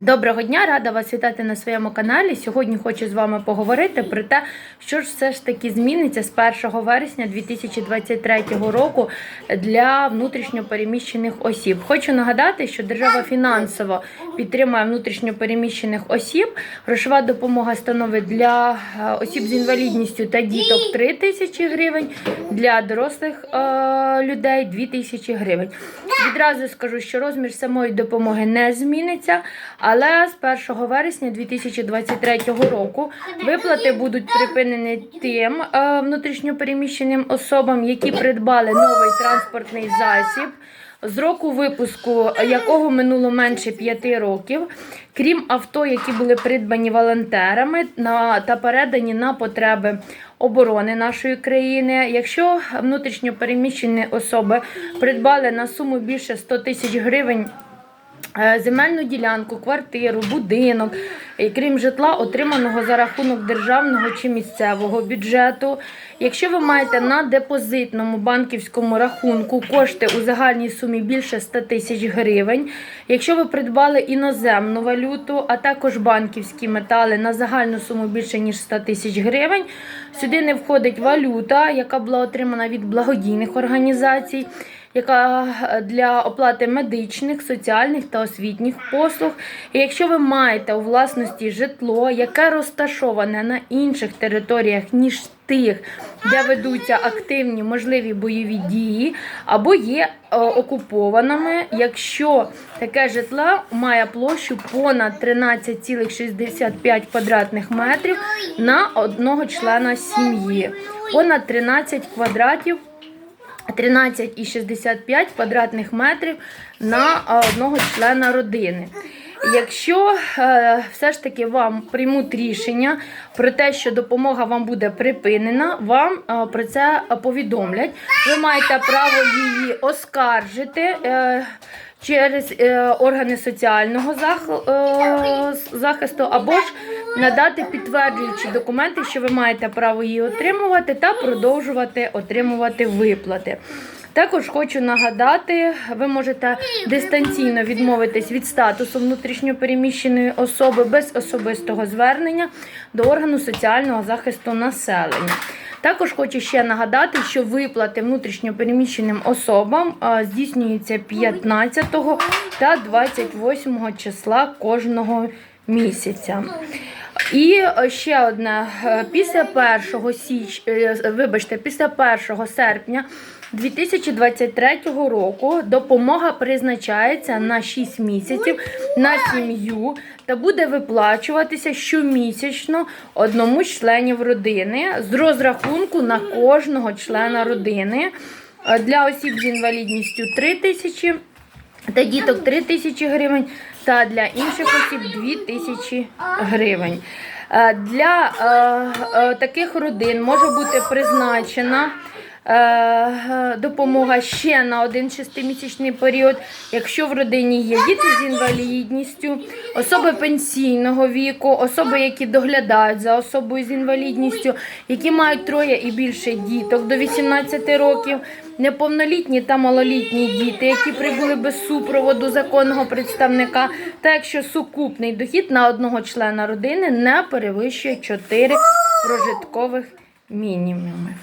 Доброго дня, рада вас вітати на своєму каналі. Сьогодні хочу з вами поговорити про те, що ж все ж таки зміниться з 1 вересня 2023 року для внутрішньопереміщених осіб. Хочу нагадати, що держава фінансово підтримує внутрішньопереміщених осіб. Грошова допомога становить для е, осіб з інвалідністю та діток 3 тисячі гривень, для дорослих е, людей 2 тисячі гривень. Відразу скажу, що розмір самої допомоги не зміниться. Але з 1 вересня 2023 року виплати будуть припинені тим е, внутрішньопереміщеним особам, які придбали новий транспортний засіб. З року випуску якого минуло менше 5 років, крім авто, які були придбані волонтерами на, та передані на потреби оборони нашої країни. Якщо внутрішньопереміщені особи придбали на суму більше 100 тисяч гривень земельну ділянку, квартиру, будинок, і крім житла, отриманого за рахунок державного чи місцевого бюджету. Якщо ви маєте на депозитному банківському рахунку кошти у загальній сумі більше 100 тисяч гривень, якщо ви придбали іноземну валюту, а також банківські метали на загальну суму більше ніж 100 тисяч гривень, сюди не входить валюта, яка була отримана від благодійних організацій яка е, для оплати медичних, соціальних та освітніх послуг. І якщо ви маєте у власності житло, яке розташоване на інших територіях, ніж тих, де ведуться активні можливі бойові дії, або є е, окупованими, якщо таке житло має площу понад 13,65 квадратних метрів на одного члена сім'ї, понад 13 квадратів 13,65 квадратних метрів на одного члена родини. Якщо е, все ж таки вам приймуть рішення про те, що допомога вам буде припинена, вам е, про це повідомлять. Ви маєте право її оскаржити. Е, Через е, органи соціального зах, е, захисту або ж надати підтверджуючі документи, що ви маєте право її отримувати та продовжувати отримувати виплати. Також хочу нагадати, ви можете дистанційно відмовитись від статусу внутрішньопереміщеної особи без особистого звернення до органу соціального захисту населення. Також хочу ще нагадати, що виплати внутрішньопереміщеним особам здійснюються 15 та 28 числа кожного місяця. І е, ще одне е, після 1 січ... е, вибачте, після 1 серпня 2023 року допомога призначається на 6 місяців на сім'ю та буде виплачуватися щомісячно одному з членів родини з розрахунку на кожного члена родини. Для осіб з інвалідністю 3 тисячі та діток 3 тисячі гривень, та для інших осіб 2 тисячі гривень. Е, Для е, е, таких родин може бути призначена допомога ще на один шестимісячний період, якщо в родині є діти з інвалідністю, особи пенсійного віку, особи, які доглядають за особою з інвалідністю, які мають троє і більше діток до 18 років, неповнолітні та малолітні діти, які прибули без супроводу законного представника, та якщо сукупний дохід на одного члена родини не перевищує 4 прожиткових мінімуми.